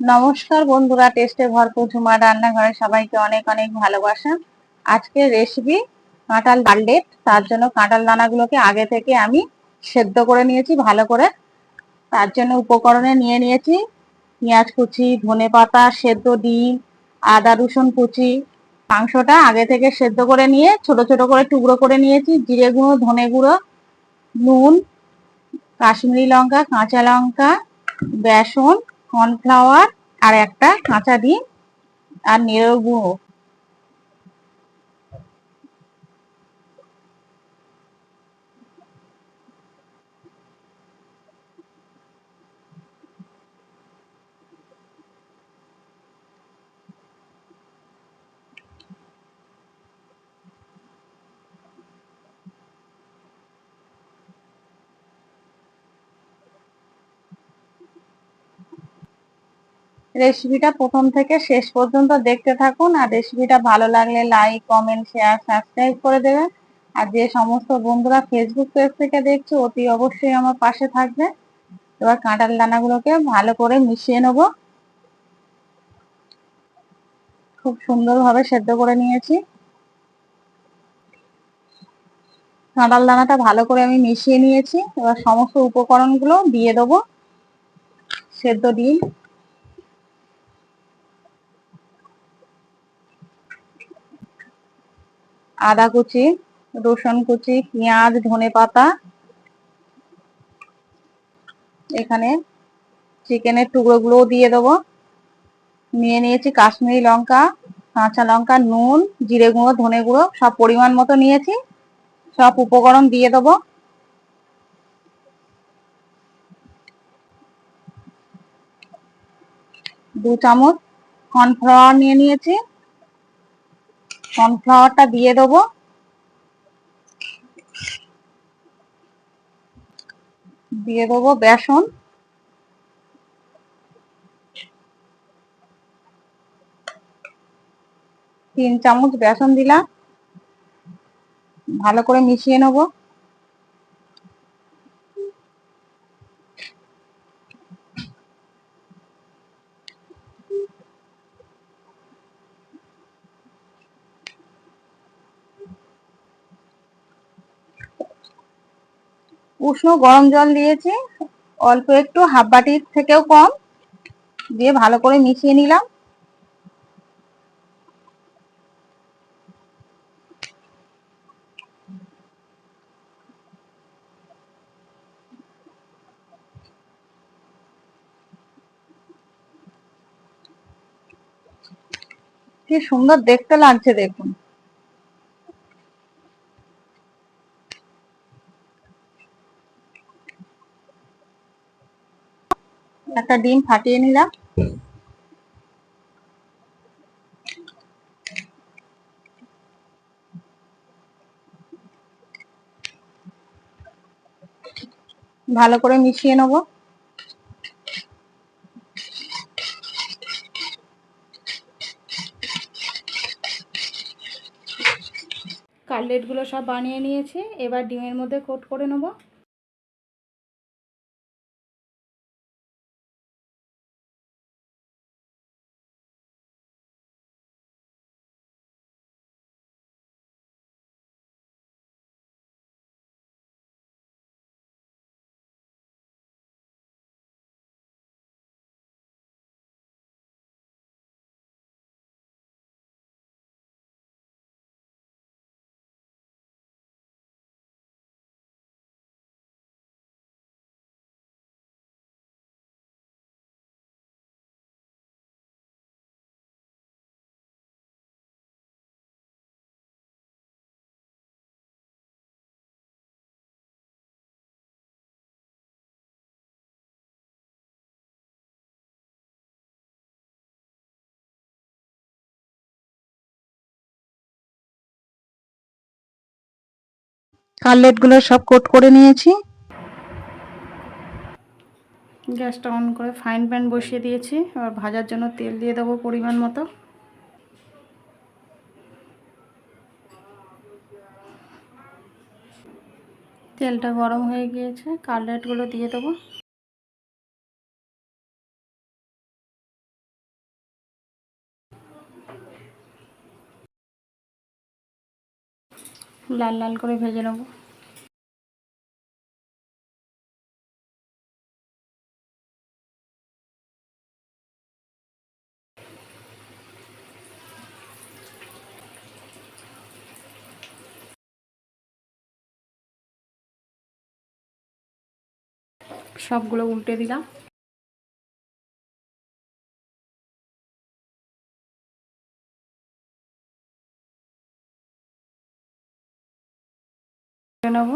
নমস্কার বন্ধুরা, টেস্টে ভরপুর ঝুমা রান্নাঘরে সবাইকে অনেক অনেক ভালোবাসা। আজকে রেসিপি কাঁঠাল কাটলেট তার জন্য কাঁঠাল দানাগুলোকে আগে থেকে আমি সেদ্ধ করে নিয়েছি, ভালো করে। তার জন্য উপকরণে নিয়ে নিয়েছি পেঁয়াজ কুচি, ধনে পাতা, সেদ্ধ ডিম, আদা রসুন কুচি। মাংসটা আগে থেকে সেদ্ধ করে নিয়ে ছোট ছোট করে টুকরো করে নিয়েছি, জিরে গুঁড়ো, ধনে গুঁড়ো, নুন, কাশ্মীরি লঙ্কা, কাঁচা লঙ্কা, বেসন, কর্নফ্লাওয়ার আর একটা কাঁচা ডিম আর নেড়ো গুঁড়ো রেসিপিটা প্রথম থেকে শেষ পর্যন্ত দেখতে থাকুন। আর রেসিপিটা ভালো লাগলে লাইক কমেন্ট শেয়ার সাবস্ক্রাইব করে দেবেন। আর যে সমস্ত বন্ধুরা ফেসবুক পেজ থেকে দেখছে, অতি অবশ্যই আমার পাশে থাকবে। এবার কাঁটাল দানাগুলোকে ভালো করে মিশিয়ে নেব। খুব সুন্দরভাবে সেদ্ধ করে নিয়েছি। কাঁটাল দানাটা ভালো করে আমি মিশিয়ে নিয়েছি। এবার সমস্ত উপকরণগুলো দিয়ে দেবো। সেদ্ধ ডিম। আদা কুচি, রসুন কুচি, পেঁয়াজ, ধনে পাতা। এখানে চিকেনের টুকরোগুলোও দিয়ে দেবো। নিয়ে নিয়েছি কাশ্মীরি লঙ্কা, কাঁচা লঙ্কা, নুন, জিরে গুঁড়ো, ধনে গুঁড়ো, সব পরিমাণ মতো নিয়েছি। সব উপকরণ দিয়ে দেবো। দু চামচ কর্নফ্লাওয়ার নিয়ে নিয়েছি। কর্নফ্লাওয়ারটা দিয়ে দেবো। দিয়ে দেবো বেসন। তিন চামচ বেসন দিলাম। ভালো করে মিশিয়ে নেব। উষ্ণ গরম জল দিয়েছি। অল্প একটু হাফ বাটির থেকেও কম। দিয়ে ভালো করে মিশিয়ে নিলাম। কি সুন্দর দেখতে লাগছে দেখুন। একটা ডিম ফাটিয়ে নিলাম। ভালো করে মিশিয়ে নেব। কাটলেটগুলো সব বানিয়ে নিয়েছি। এবার ডিমের মধ্যে কোট করে নেব। কাটলেটগুলো সব কোট করে নিয়েছি? গ্যাসটা অন করে ফাইন প্যান বসিয়ে দিয়েছি, এবার ভাজার জন্য তেল দিয়ে দেবো পরিমাণ মতো। তেলটা গরম হয়ে গিয়েছে কাটলেটগুলো দিয়ে দেবো? লাল লাল করে ভেজে নেব। সবগুলো উল্টে দিলাম। নেব।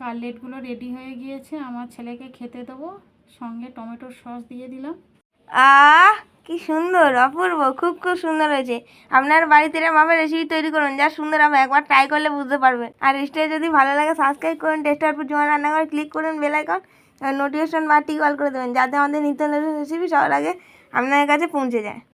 কাটলেটগুলো রেডি হয়ে গিয়েছে, আমার ছেলেকে খেতে দেবো। সঙ্গে টমেটোর সস দিয়ে দিলাম। আহ, কি সুন্দর, অপূর্ব, খুব খুব সুন্দর হয়েছে। আপনার বাড়িতে এরকম রেসিপি তৈরি করুন, যা সুন্দর হবে, একবার ট্রাই করলে বুঝতে পারবেন। আর রেসিপি যদি ভালো লাগে সাবস্ক্রাইব করুন টেস্টার জমা রান্না করে ক্লিক করুন বেল আইকন নোটিফিকেশন বারটি কল করে দেবেন, যাতে আমাদের নিত্য নতুন রেসিপি সবার আগে আপনার কাছে পৌঁছে যায়।